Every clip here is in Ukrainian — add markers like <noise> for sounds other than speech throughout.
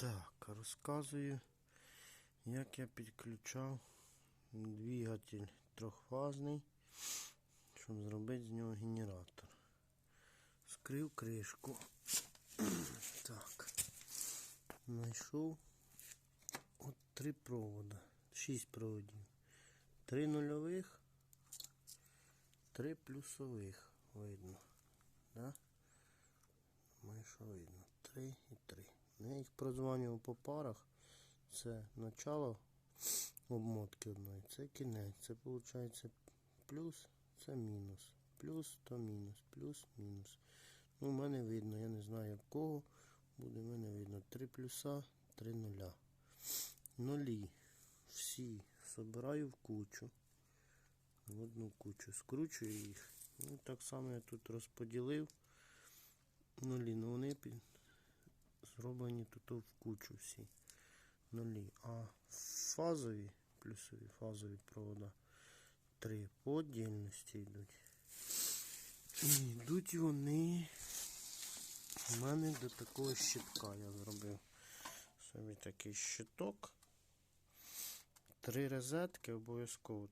Так, розказую, як я підключав двигатель трьохфазний, щоб зробити з нього генератор. Скрив кришку. <clears throat> Так. Знайшов от три провода. Шість проводів. Три нульових, три плюсових. Видно. Да? Думаю, що видно. Три і три. Я їх прозванював по парах. Це начало обмотки одної. Це кінець. Це виходить плюс, це мінус. Плюс то мінус. Плюс, мінус. Ну, в мене видно, я не знаю як кого. Буде в мене видно. Три плюса, три нуля. Нулі. Всі собираю в кучу. В одну кучу. Скручую їх. Ну, так само я тут розподілив. Нулі, ну вони під... зроблені тут в кучу всі нулі. А фазові, плюсові фазові провода три по отдільності йдуть. І йдуть вони у мене до такого щитка. Я зробив собі такий щиток. Три розетки обов'язково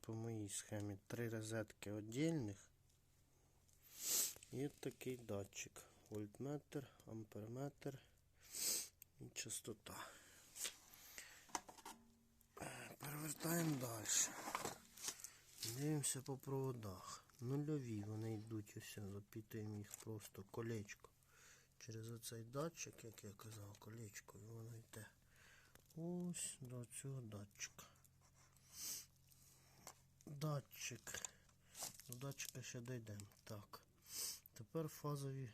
по моїй схемі. Три розетки віддільних. І такий датчик. Вольтметр, амперметр і частота. Перевертаємо далі. Дивимося по проводах. Нульові вони йдуть ось, запітуємо їх просто колечко. Через оцей датчик, як я казав, колечко, і воно йде ось до цього датчика. Датчик. До датчика ще дійдемо. Так. Тепер фазові,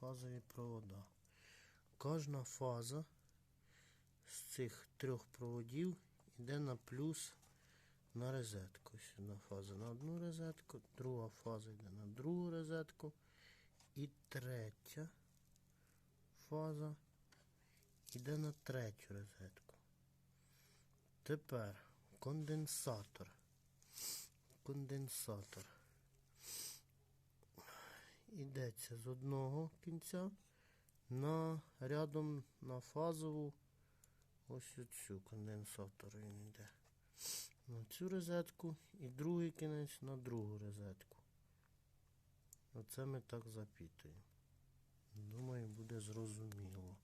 фазові провода. Кожна фаза з цих трьох проводів йде на плюс на розетку. Ось одна фаза на одну розетку, друга фаза йде на другу розетку. І третя фаза йде на третю розетку. Тепер конденсатор. Конденсатор йдеться з одного кінця на рядом на фазову ось оцю конденсатор він йде. На цю розетку і другий кінець на другу розетку. Оце ми так запітуємо. Думаю, буде зрозуміло.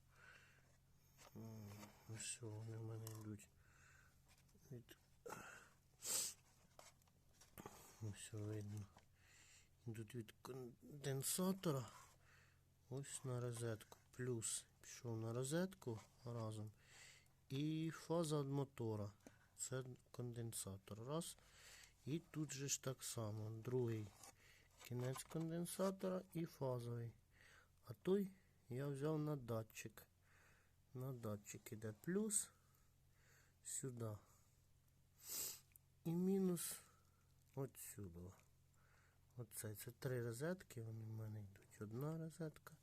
Ось вони в мене йдуть від ось видно. Йдуть від конденсатора ось на розетку. Плюс пішов на розетку разом. І фаза від мотора. Це конденсатор. Раз. І тут же ж так само. Другий кінець конденсатора і фазовий. А той я взяв на датчик. На датчик іде плюс сюди. І мінус отсюди. Оце це три розетки, вони в мене йдуть. Одна розетка,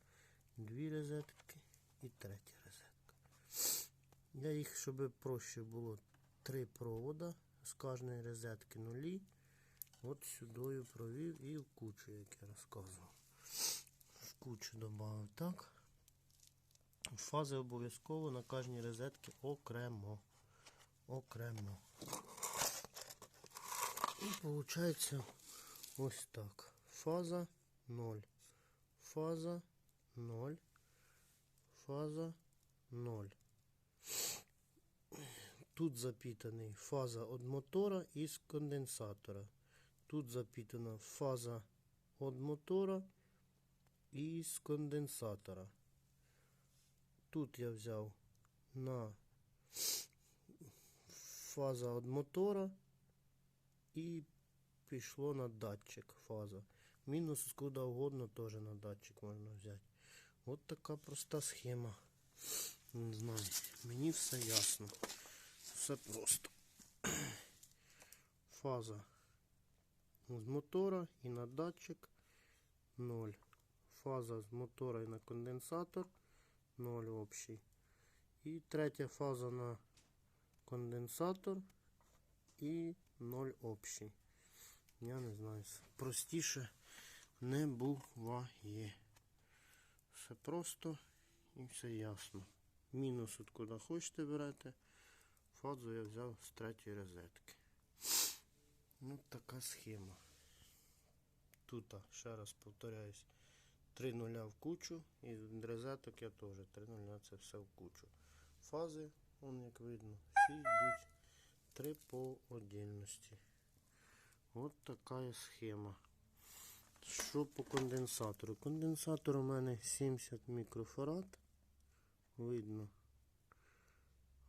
дві розетки і третя розетка. Я їх, щоб проще було, три провода з кожної розетки нулі. От сюди провів і в кучу, як я розказував. В кучу додав так. Фази обов'язково на кожній розетці окремо. Окремо. І виходить ось так. Фаза 0. Фаза 0. Фаза 0. Тут запітаний фаза від мотора і з конденсатора. Тут запітана фаза від мотора і з конденсатора. Тут я взяв на фаза від мотора і пішло на датчик фаза. Мінус куди угодно теж на датчик можна взяти. От така проста схема. Не знаю, мені все ясно. Все просто. <clears throat> Фаза з мотора і на датчик 0. Фаза з мотора і на конденсатор 0 общий. І третя фаза на конденсатор і 0 общий. Я не знаю. Простіше не буває. Все просто і все ясно. Мінус от хочете берете. Фазу я взяв з третьої розетки. Ну, така схема. Тут, ще раз повторяюсь, 3 нуля в кучу, і розеток я теж 3 нуля це все в кучу. Фази, вон як видно, всі йдуть 3 по отдельності. От така схема. Що по конденсатору? Конденсатор у мене 70 мікрофарад. Видно.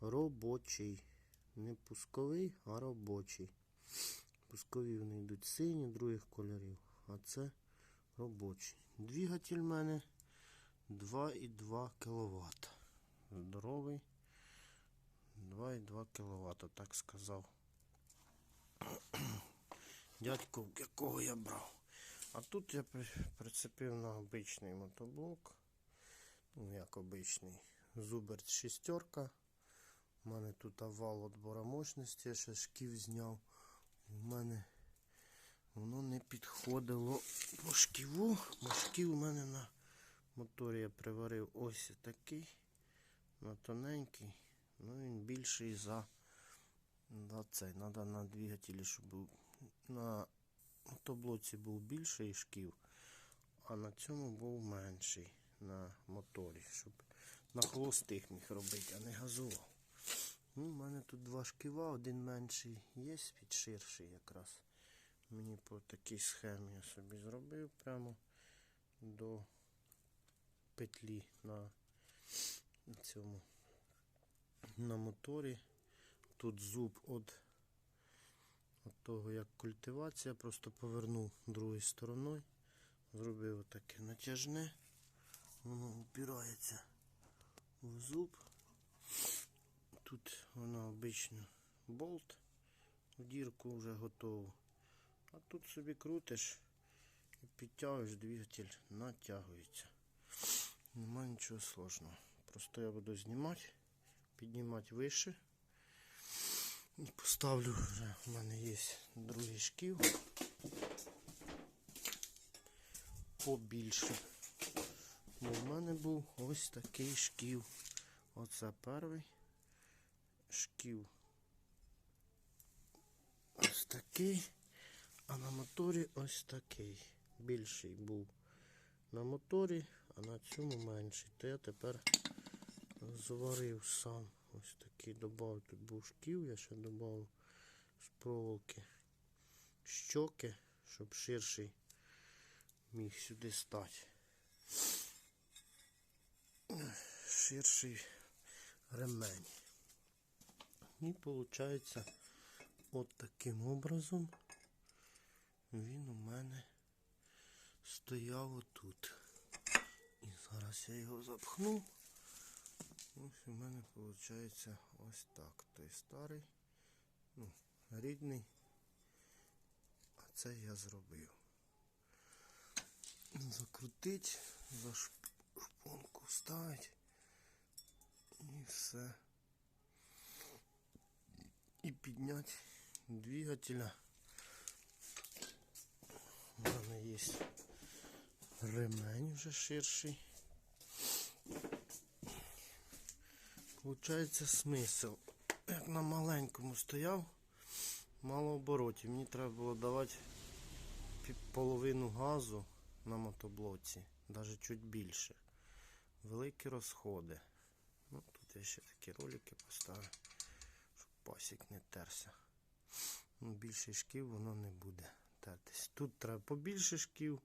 Робочий. Не пусковий, а робочий. Пускові вони йдуть сині, других кольорів. А це робочий. Двигатель в мене 2,2 кВт. Здоровий. 2,2 кВт, так сказав. Дядько, якого я брав. А тут я при- прицепив на обичний мотоблок. Ну, як обичний. Зуберт шістерка. У мене тут овал отбора мощності, я ще шків зняв. У мене воно не підходило по шківу, шків у мене на моторі я приварив ось такий, на тоненький. Ну він більший за, за цей. Треба на двигателі, щоб був на мотоблоці був більший шків, а на цьому був менший на моторі, щоб на холостих міг робити, а не газував. Ну, у мене тут два шківа, один менший є, під ширший якраз. Мені по такій схемі я собі зробив прямо до петлі на цьому на моторі. Тут зуб від, від того, як культивація, просто повернув другою стороною, зробив таке натяжне, воно упирається в зуб. Тут воно обично болт в дірку вже готову. А тут собі крутиш і підтягуєш двигатель, натягується. Нема нічого сложного. Просто я буду знімати, піднімати вище. Поставлю вже, в мене є другий шків. Побільше. Бо в мене був ось такий шків. Оце перший шків. Ось такий. А на моторі ось такий. Більший був на моторі, а на цьому менший. То я тепер зварив сам. Ось такий додав. Тут був шків, я ще додав з проволоки щоки, щоб ширший міг сюди стати. Ширший ремень. І виходить, от таким образом він у мене стояв отут. І зараз я його запхну. Ось у мене виходить ось так. Той старий, ну, рідний. А це я зробив. Закрутить, за шп- шпонку вставить і все. І підняти двигателя. У мене є ремень вже ширший. Получається смисл. Як на маленькому стояв, мало оборотів. Мені треба було давати половину газу на мотоблоці, навіть чуть більше. Великі розходи. Ну, тут я ще такі ролики поставлю, щоб пасік не терся. Ну, більше шків воно не буде тертись. Тут треба побільше шків.